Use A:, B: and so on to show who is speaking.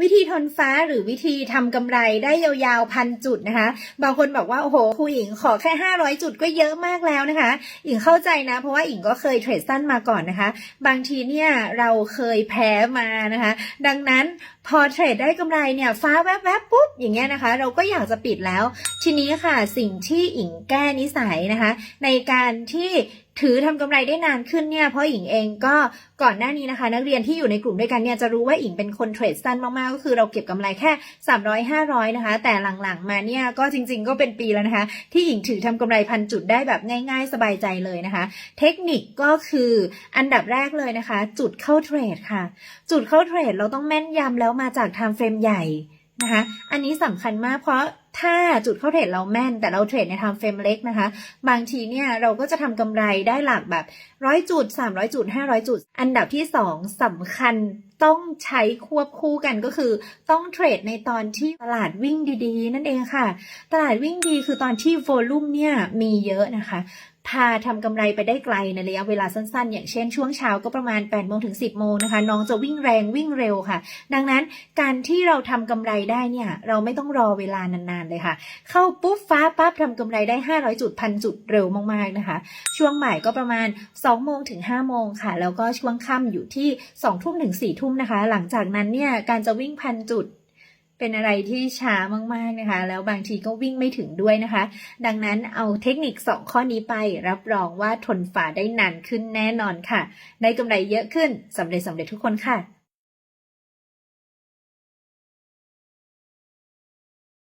A: วิธีทนฟ้าหรือวิธีทำกำไรได้ยาวๆพันจุดนะคะ บางคนบอกว่า โอ้โหครูหญิงขอแค่ 500 จุดก็เยอะมากแล้วนะคะหญิงเข้าใจนะ เพราะว่าหญิงก็เคยเทรดสั้นมาก่อนนะคะ บางทีเนี่ยเราเคยแพ้มานะคะ ดังนั้นพอเทรดได้กำไรเนี่ยฟ้าแวบๆปุ๊บอย่างเงี้ยนะคะ เราก็อยากจะปิดแล้ว ทีนี้ค่ะสิ่งที่หญิงแก้นิสัยนะคะ ในการที่ ถือทำกำไรได้นานขึ้นเนี่ยเพราะหญิงเองก็ก่อนหน้านี้นะคะ นักเรียนที่อยู่ในกลุ่มด้วยกันเนี่ยจะรู้ว่าหญิงเป็นคนเทรดสั้นมากๆ ก็คือเราเก็บกำไรแค่ 300 500 นะคะ แต่หลังๆมาเนี่ยก็จริงๆก็เป็นปีแล้วนะคะ ที่หญิงถือทำกำไรพันจุดได้แบบง่าย ๆ สบายใจเลยนะคะ เทคนิคก็คืออันดับแรกเลยนะคะ จุดเข้าเทรดค่ะ จุดเข้าเทรดเราต้องแม่นยำแล้วมาจากไทม์เฟรมใหญ่นะคะ อันนี้สำคัญมากเพราะถ้าจุดเข้าเทรดเราแม่น แต่เราเทรดในทม์เฟรมเล็กนะคะ บางทีเนี่ยเราก็จะทำกำไรได้หลักแบบร้อยจุดสามร้อยจุดห้าร้อยจุด อันดับที่สองสำคัญต้องใช้ควบคู่กันก็คือต้องเทรดในตอนที่ตลาดวิ่งดีๆ นั่นเองค่ะ ตลาดวิ่งดีคือตอนที่โวลุ่มเนี่ยมีเยอะนะคะพาทำกำไรไปได้ไกลในระยะเวลาสั้นๆ อย่างเช่นช่วงเช้าก็ประมาณ8โมงถึง 10 โมงนะคะ น้องจะวิ่งแรงวิ่งเร็วค่ะ ดังนั้นการที่เราทำกำไรได้เนี่ย เราไม่ต้องรอเวลานานๆเลยค่ะ เข้าปุ๊บฟ้าปั๊บทำกำไรได้ 500 จุดพันจุดเร็วมากๆนะคะ ช่วงบ่ายก็ประมาณ 2 โมงถึง 5 โมงค่ะ แล้วก็ช่วงค่ำอยู่ที่ 2 ทุ่มถึง 4 ทุ่มนะคะ หลังจากนั้นเนี่ยการจะวิ่งพันจุดเป็นอะไรที่ช้ามากๆนะคะ แล้วบางทีก็วิ่งไม่ถึงด้วยนะคะ ดังนั้นเอาเทคนิค 2 ข้อนี้ไป รับรองว่าทนฝ่าได้นานขึ้นแน่นอนค่ะ ได้กำไรเยอะขึ้นสำเร็จสำเร็จทุกคนค่ะ